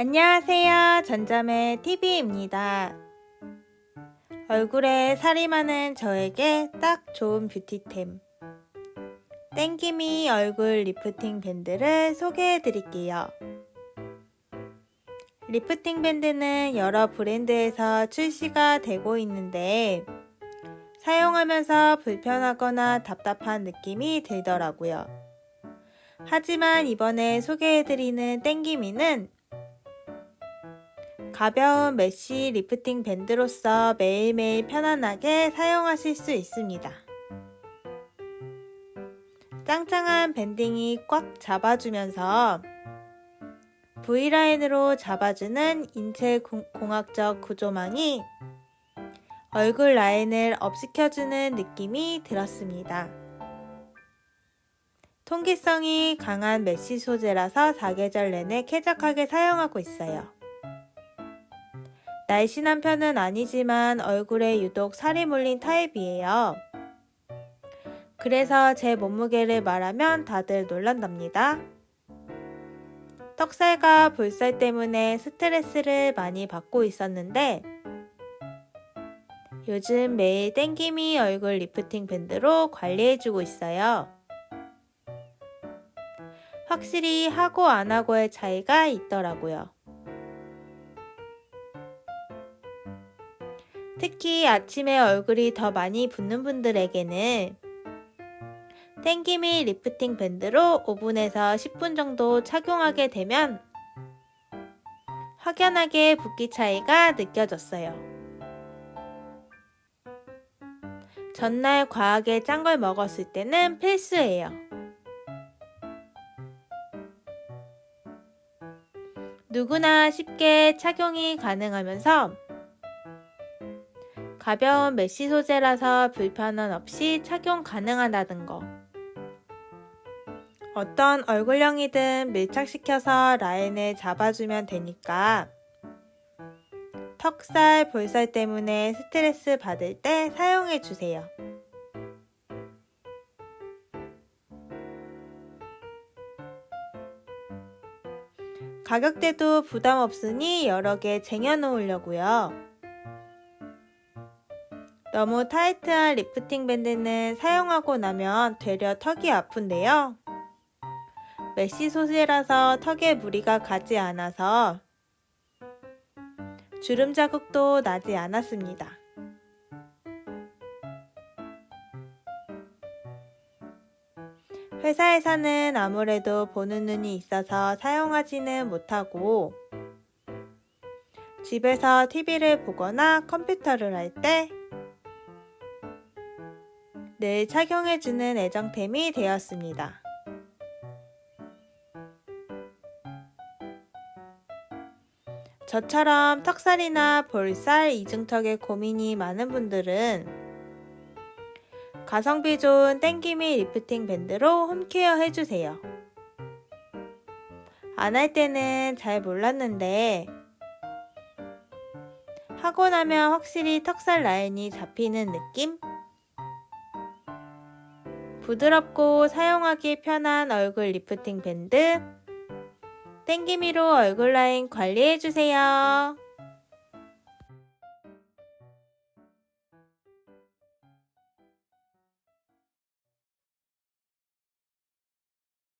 안녕하세요. 전자매 TV입니다. 얼굴에 살이 많은 저에게 딱 좋은 뷰티템. 땡기미 얼굴 리프팅 밴드를 소개해 드릴게요. 리프팅 밴드는 여러 브랜드에서 출시가 되고 있는데 사용하면서 불편하거나 답답한 느낌이 들더라고요. 하지만 이번에 소개해드리는 땡기미는 가벼운 메쉬 리프팅 밴드로서 매일매일 편안하게 사용하실 수 있습니다. 짱짱한 밴딩이 꽉 잡아주면서 V라인으로 잡아주는 인체 공- 공학적 구조망이 얼굴 라인을 업시켜주는 느낌이 들었습니다. 통기성이 강한 메쉬 소재라서 사계절 내내 쾌적하게 사용하고 있어요. 날씬한 편은 아니지만 얼굴에 유독 살이 몰린 타입이에요. 그래서 제 몸무게를 말하면 다들 놀란답니다. 턱살과 볼살 때문에 스트레스를 많이 받고 있었는데 요즘 매일 땡기미 얼굴 리프팅 밴드로 관리해주고 있어요. 확실히 하고 안 하고의 차이가 있더라고요. 특히 아침에 얼굴이 더 많이 붓는 분들에게는 땡기미 리프팅 밴드로 5분에서 10분 정도 착용하게 되면 확연하게 붓기 차이가 느껴졌어요. 전날 과하게 짠 걸 먹었을 때는 필수예요. 누구나 쉽게 착용이 가능하면서 가벼운 메쉬 소재라서 불편함 없이 착용 가능하다는 거. 어떤 얼굴형이든 밀착시켜서 라인을 잡아주면 되니까 턱살, 볼살 때문에 스트레스 받을 때 사용해 주세요. 가격대도 부담 없으니 여러 개 쟁여 놓으려고요. 너무 타이트한 리프팅 밴드는 사용하고 나면 되려 턱이 아픈데요. 메쉬 소재라서 턱에 무리가 가지 않아서 주름 자국도 나지 않았습니다. 회사에서는 아무래도 보는 눈이 있어서 사용하지는 못하고 집에서 TV를 보거나 컴퓨터를 할 때 늘 착용해주는 애정템이 되었습니다. 저처럼 턱살이나 볼살, 이중턱에 고민이 많은 분들은 가성비 좋은 땡기미 리프팅 밴드로 홈케어 해주세요. 안 할 때는 잘 몰랐는데 하고 나면 확실히 턱살 라인이 잡히는 느낌? 부드럽고 사용하기 편한 얼굴 리프팅 밴드 땡기미로 얼굴 라인 관리해주세요.